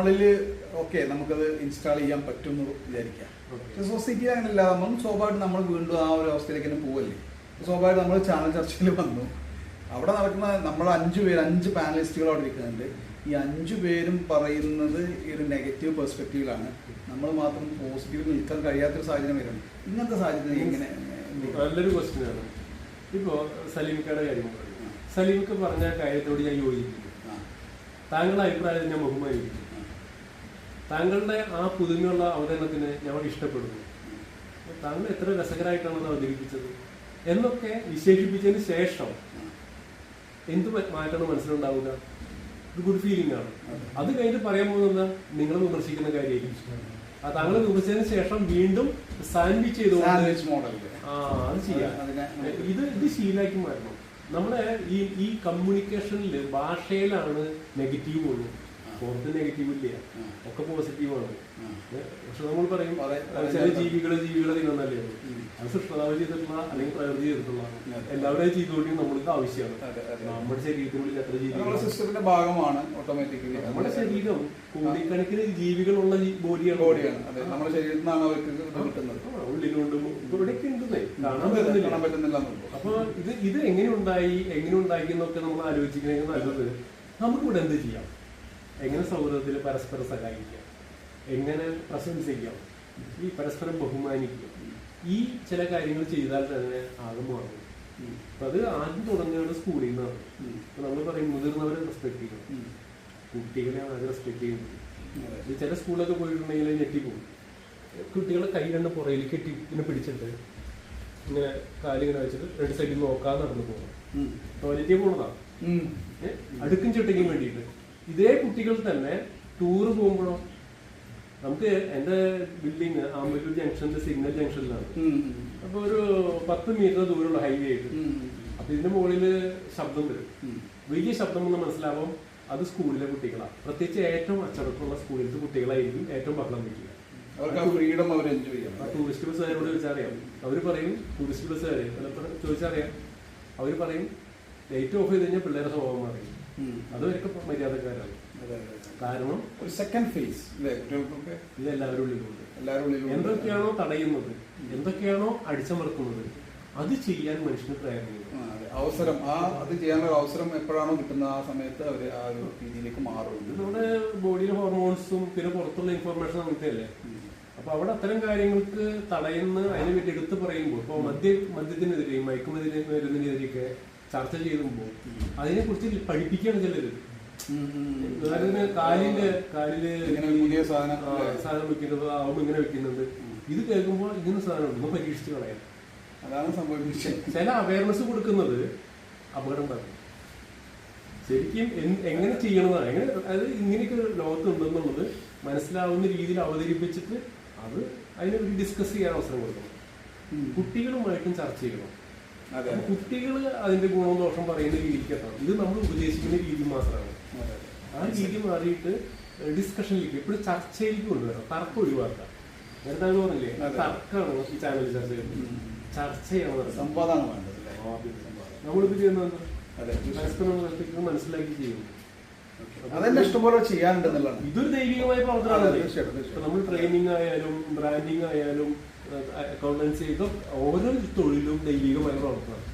നമ്മളിൽ ഓക്കെ നമുക്കത് ഇൻസ്റ്റാൾ ചെയ്യാൻ പറ്റും എന്ന് വിചാരിക്കാം സൊസൈറ്റി അങ്ങനെയല്ല നമ്മൾ സ്വാഭാവികം നമ്മൾ വീണ്ടും ആ ഒരു അവസ്ഥയിലേക്ക് തന്നെ പോവല്ലേ സ്വാഭാവികം നമ്മൾ ചാനൽ ചർച്ചയിൽ വന്നു. അവിടെ നടക്കുന്ന നമ്മൾ അഞ്ച് പേര് അഞ്ച് പാനലിസ്റ്റുകൾ അവിടെ ഇരിക്കുന്നുണ്ട്. ഈ അഞ്ച് പേരും പറയുന്നത് ഈ ഒരു നെഗറ്റീവ് പെർസ്പെക്റ്റീവിലാണ് നമ്മൾ മാത്രം പോസിറ്റീവ് നിൽക്കാൻ കഴിയാത്തൊരു സാഹചര്യം വരുന്നുണ്ട് ഇങ്ങനത്തെ സാഹചര്യം എങ്ങനെ നല്ലൊരു ക്വസ്റ്റ്യൻ ആണ്. ഇപ്പോ സലീമിക്കയുടെ കാര്യം സലീമിക്ക് പറഞ്ഞ കാര്യത്തോട് ഞാൻ യോജിക്കുന്നു. താങ്കളുടെ അഭിപ്രായത്തിൽ ഞാൻ ബഹുമാനിക്കുന്നു. താങ്കളുടെ ആ പുതുമയുള്ള അവതരണത്തിന് ഞങ്ങൾ ഇഷ്ടപ്പെടുന്നു. താങ്കൾ എത്ര രസകരമായിട്ടാണ് അത് അവതരിപ്പിച്ചത്? എന്നൊക്കെ വിശേഷിപ്പിച്ചതിന് ശേഷം എന്ത് മാറ്റമാണ് മനസ്സിലുണ്ടാവുക? ഒരു ഗുഡ് ഫീലിംഗ് ആണ്. അത് കഴിഞ്ഞിട്ട് പറയാൻ പോകുന്നത് നിങ്ങൾ വിമർശിക്കുന്ന കാര്യമായിരിക്കും. ആ താങ്കൾ വിമർശിച്ചതിന് ശേഷം വീണ്ടും സാൻഡ്വിച്ച് ചെയ്തുകൊണ്ട് ആ അത് ചെയ്യാം. ഇത് ഇത് ശീലാക്കി മാറ്റണം. നമ്മുടെ ഈ ഈ കമ്മ്യൂണിക്കേഷനിൽ ഭാഷയിലാണ് നെഗറ്റീവ് ഉള്ളൂ. പുറത്ത് നെഗറ്റീവ് ഇല്ല. ഒക്കെ പോസിറ്റീവാണ് ആണ്. പക്ഷെ നമ്മൾ പറയും. ചില ജീവികൾ ജീവികളെ തിന്നല്ലേ. അത് സൃഷ്ടാവ് ചെയ്തിട്ടുള്ള അല്ലെങ്കിൽ പ്രകൃതി ചെയ്തിട്ടുള്ള എല്ലാവരുടെയും എല്ലാവരും അത് നമ്മൾക്ക് ആവശ്യമാണ്. നമ്മുടെ ശരീരത്തിനുള്ളിൽ എത്ര ജീവികൾ സിസ്റ്റത്തിന്റെ ഭാഗമാണ് ഓട്ടോമാറ്റിക്കലി നമ്മുടെ ശരീരം കോടിക്കണക്കിന് ജീവികളുള്ള ബോഡിയാണ്. ബോഡിയാണ്. അതെ നമ്മുടെ ശരീരത്തിൽ നിന്നാണ് അവർക്ക് കിട്ടുന്നത്. ഉള്ളിലുണ്ട് ഇവിടെയൊക്കെ ഉണ്ടെന്നേ. കാണാൻ കാണാൻ പറ്റുന്നില്ല പറ്റുന്നില്ല അപ്പൊ ഇത് ഇത് എങ്ങനെ ഉണ്ടായി എങ്ങനെ ഉണ്ടാക്കി എന്നൊക്കെ നമ്മൾ ആലോചിക്കണമെങ്കിൽ നല്ലത്. നമുക്കിവിടെ എന്ത് ചെയ്യാം? എങ്ങനെ സൗഹൃദത്തിൽ പരസ്പരം സഹായിക്കാം? എങ്ങനെ പ്രശംസിക്കാം? ഈ പരസ്പരം ബഹുമാനിക്കുക ഈ ചില കാര്യങ്ങൾ ചെയ്താൽ തന്നെ ആകെ മാറും. അപ്പൊ അത് ആദ്യം തുടങ്ങുന്നത് സ്കൂളിൽ നിന്നാണ്. ഇപ്പൊ നമ്മൾ പറയും മുതിർന്നവരെ റെസ്പെക്ട് ചെയ്യണം. കുട്ടികളെ ആദ്യം റെസ്പെക്ട് ചെയ്യുന്നത് ചില സ്കൂളിലൊക്കെ പോയിട്ടുണ്ടെങ്കിൽ ഞെട്ടിപ്പോകും. കുട്ടികളെ കൈ രണ്ട് പുറയിൽ കെട്ടി ഇങ്ങനെ പിടിച്ചിട്ട് ഇങ്ങനെ കാലിങ്ങനെ വെച്ചിട്ട് രണ്ട് സൈഡിൽ നോക്കാൻ നടന്നു പോകണം. ടോയ്ലറ്റിൽ പോണതാ? അടുക്കും ചിട്ടയ്ക്കും വേണ്ടിയിട്ട്. ഇതേ കുട്ടികൾ തന്നെ ടൂറ് പോകുമ്പോഴോ? നമുക്ക് എന്റെ ബിൽഡിങ് ആമ്പല്ലൂർ ജംഗ്ഷന്റെ സിഗ്നൽ ജംഗ്ഷനിലാണ്. അപ്പൊ ഒരു പത്ത് മീറ്റർ ദൂരമുള്ള ഹൈവേ ആയിട്ട്. അപ്പൊ ഇതിന്റെ മുകളിൽ ശബ്ദം വരും. വലിയ ശബ്ദം എന്ന് മനസ്സിലാവും അത് സ്കൂളിലെ കുട്ടികളാണ്. പ്രത്യേകിച്ച് ഏറ്റവും അച്ചടക്കമുള്ള സ്കൂളിലത്തെ കുട്ടികളായിരിക്കും ഏറ്റവും ബഹളം വയ്ക്കുക. ഫ്രീഡം അവർ എൻജോയ് ആ ടൂറിസ്റ്റ് ബസ്സുകാരോട് ചോദിച്ചറിയാം അവർ പറയും ടൂറിസ്റ്റ് ബസ്സുകാരെ പലപ്പോഴും ചോദിച്ചറിയാം അവർ പറയും ലൈറ്റ് ഓഫ് ചെയ്ത് കഴിഞ്ഞാൽ പിള്ളേരെ സ്വഭാവം മാറി. അതൊക്കെ മര്യാദക്കാരാണ്. കാരണം ഒരു സെക്കൻഡ് ഫേസ് ഇത് എല്ലാവരും ഉള്ളിലുണ്ട്. എല്ലാവരും എന്തൊക്കെയാണോ തടയുന്നത് എന്തൊക്കെയാണോ അടിച്ചമർത്തുന്നത് അത് ചെയ്യാൻ മനുഷ്യന് പ്രേരണയുണ്ട്. അവസരം ആ അത് ചെയ്യാനുള്ള അവസരം എപ്പോഴാണോ കിട്ടുന്ന ആ സമയത്ത് അവർ ആ ഒരു രീതിയിലേക്ക് മാറും നമ്മുടെ ബോഡിയിലെ ഹോർമോൺസും പിന്നെ പുറത്തുള്ള ഇൻഫർമേഷൻ നമുക്കല്ലേ അപ്പൊ അവിടെ അത്തരം കാര്യങ്ങൾക്ക് തടയുന്ന അതിനെ വേണ്ടി എടുത്തു പറയുമ്പോൾ ഇപ്പൊ മദ്യ മദ്യത്തിനെതിരെയും മയക്കുമരുന്നിന് മരുന്നിനെതിരെയൊക്കെ ചർച്ച ചെയ്യുമ്പോൾ അതിനെ കുറിച്ച് പഠിപ്പിക്കുകയാണ് ചിലര്. ഉദാഹരണത്തിന് കാലിൽ കാലിൽ പുതിയ സാധനം സാധനം വെക്കുന്നത് ആവുമ്പോ ഇങ്ങനെ വെക്കുന്നുണ്ട് ഇത് കേൾക്കുമ്പോൾ ഇങ്ങനെ സാധനം ഒന്ന് പരീക്ഷിച്ച് കളയാം. അതാണ് സംഭവിച്ചത്. ചില അവയർനെസ് കൊടുക്കുന്നത് അപകടം ഉണ്ടാക്കും ശരിക്കും എങ്ങനെ ചെയ്യണമെന്നാണ് എങ്ങനെ അതായത് ഇങ്ങനെയൊക്കെ ലോകത്ത് ലോകത്തുണ്ടെന്നുള്ളത് മനസ്സിലാവുന്ന രീതിയിൽ അവതരിപ്പിച്ചിട്ട് അത് അതിനെ ഡിസ്കസ് ചെയ്യാൻ അവസരം കൊടുക്കണം. കുട്ടികളുമായിട്ടും ചർച്ച ചെയ്യണം. കുട്ടികൾ അതിന്റെ ഗുണവും ദോഷം പറയുന്ന രീതിക്ക് എത്തണം. ഇത് നമ്മൾ ഉപദേശിക്കുന്ന രീതി മാത്രമാണ്. ആ രീതി മാറിയിട്ട് ഡിസ്കഷനിലേക്ക് എപ്പോഴും ചർച്ചയിലേക്ക് കൊണ്ടുവരണം. തർക്കം ഒഴിവാക്കാം നേരത്തെ പറഞ്ഞില്ലേ. തർക്കമാണ് ഈ ചാനൽ ചർച്ച ചെയ്യുന്നത്. ഉം. ചർച്ച ചെയ്യണം നടത്തുന്നത്. സംവാദമാണ് വേണ്ടത് നമ്മളിപ്പോ ചെയ്യുന്നത് പരസ്പരം മനസ്സിലാക്കി ചെയ്യുന്നു. അതെന്നെ ഇഷ്ടംപോലെ ചെയ്യാനുണ്ടെന്നുള്ളതാണ്. ഇതൊരു ദൈവികമായ പ്രവർത്തനമാണ്. നമ്മൾ ട്രെയിനിങ് ആയാലും ബ്രാൻഡിങ് ആയാലും അക്കൗണ്ടൻസി ചെയ്തും ഓരോ തൊഴിലും ദൈവികമായി പ്രവർത്തനമാണ്